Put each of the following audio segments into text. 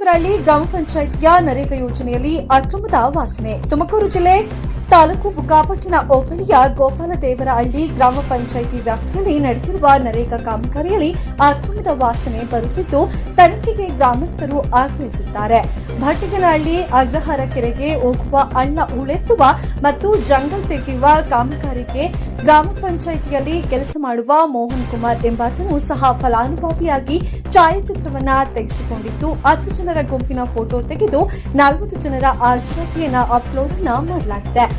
ಬಾಪದೇವರಹಳ್ಳಿ ಗ್ರಾಮ ಪಂಚಾಯತ್ಯ ನರೇಗಾ ಯೋಜನೆಯಲ್ಲಿ ಅಕ್ರಮದ ವಾಸನೆ ತುಮಕೂರು ಜಿಲ್ಲೆ ತಾಲೂಕು ಬುಕ್ಕಾಪಟ್ಟಣ ಹೋಬಳಿಯ ಗೋಪಾಲದೇವರಹಳ್ಳಿ ಗ್ರಾಮ ಪಂಚಾಯಿತಿ ವ್ಯಾಪ್ತಿಯಲ್ಲಿ ನಡೆದಿರುವ ನರೇಗಾ ಕಾಮಗಾರಿಯಲ್ಲಿ ಅಕ್ರಮದ ವಾಸನೆ ಬರುತ್ತಿದ್ದು, ತನಿಖೆಗೆ ಗ್ರಾಮಸ್ಥರು ಆಗ್ರಹಿಸಿದ್ದಾರೆ. ಭಟ್ಟಿಗನಹಳ್ಳಿ ಅಗ್ರಹಾರ ಕೆರೆಗೆ ಹೋಗುವ ಅಣ್ಣ ಉಳೆತ್ತುವ ಮತ್ತು ಜಂಗಲ್ ತೆಗೆಯುವ ಕಾಮಗಾರಿಗೆ ಗ್ರಾಮ ಪಂಚಾಯಿತಿಯಲ್ಲಿ ಕೆಲಸ ಮಾಡುವ ಮೋಹನ್ ಕುಮಾರ್ ಎಂಬಾತನು ಸಹ ಫಲಾನುಭವಿಯಾಗಿ ಛಾಯಾಚಿತ್ರವನ್ನ ತೆಗೆಸಿಕೊಂಡಿದ್ದು, ಹತ್ತು ಜನರ ಗುಂಪಿನ ಫೋಟೋ ತೆಗೆದು ನಲವತ್ತು ಜನರ ಹಾಜರಾತಿಯನ್ನ ಅಪ್ಲೋಡ್ ಮಾಡಲಾಗಿದೆ.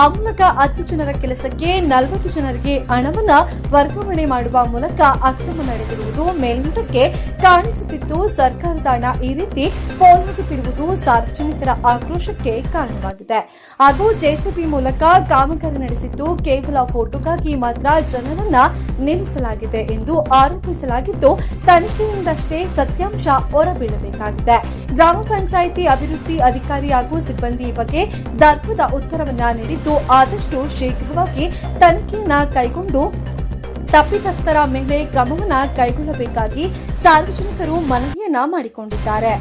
ಆ ಮೂಲಕ ಹತ್ತು ಜನರ ಕೆಲಸಕ್ಕೆ ನಲವತ್ತು ಜನರಿಗೆ ಹಣವನ್ನ ವರ್ಗಾವಣೆ ಮಾಡುವ ಮೂಲಕ ಅಕ್ರಮ ನಡೆದಿರುವುದು ಮೇಲ್ನೋಟಕ್ಕೆ ಕಾಣಿಸುತ್ತಿದ್ದು ಸರ್ಕಾರದ ಹಣ ಈ ರೀತಿ ಪೋಲಾಗುತ್ತಿರುವುದು ಸಾರ್ವಜನಿಕರ ಆಕ್ರೋಶಕ್ಕೆ ಕಾರಣವಾಗಿದೆ. ಹಾಗೂ ಜೆಸಿಬಿ ಮೂಲಕ ಕಾಮಗಾರಿ ನಡೆಸಿದ್ದು, ಕೇವಲ ಫೋಟೋಗಾಗಿ ಮಾತ್ರ ಜನರನ್ನ ನಿಲ್ಲಿಸಲಾಗಿದೆ ಎಂದು ಆರೋಪಿಸಲಾಗಿದ್ದು, ತನಿಖೆಯಿಂದಷ್ಟೇ ಸತ್ಯಾಂಶ ಹೊರಬೀಳಬೇಕಾಗಿದೆ. ಗ್ರಾಮ ಪಂಚಾಯಿತಿ ಅಭಿವೃದ್ಧಿ ಅಧಿಕಾರಿ ಹಾಗೂ ಸಿಬ್ಬಂದಿ ಬಗ್ಗೆ ದರ್ಪದ ಉತ್ತರವನ್ನ ನೀಡಿದ್ದು ಆದಷ್ಟು ಶೀಘ್ರವಾಗಿ ತನಿಖೆಯನ್ನು ಕೈಗೊಂಡು ತಪ್ಪಿತಸ್ಥರ ಮೇಲೆ ಕ್ರಮವನ್ನ ಕೈಗೊಳ್ಳಬೇಕಾಗಿ ಸಾರ್ವಜನಿಕರು ಮನವಿಯನ್ನ ಮಾಡಿಕೊಂಡಿದ್ದಾರೆ.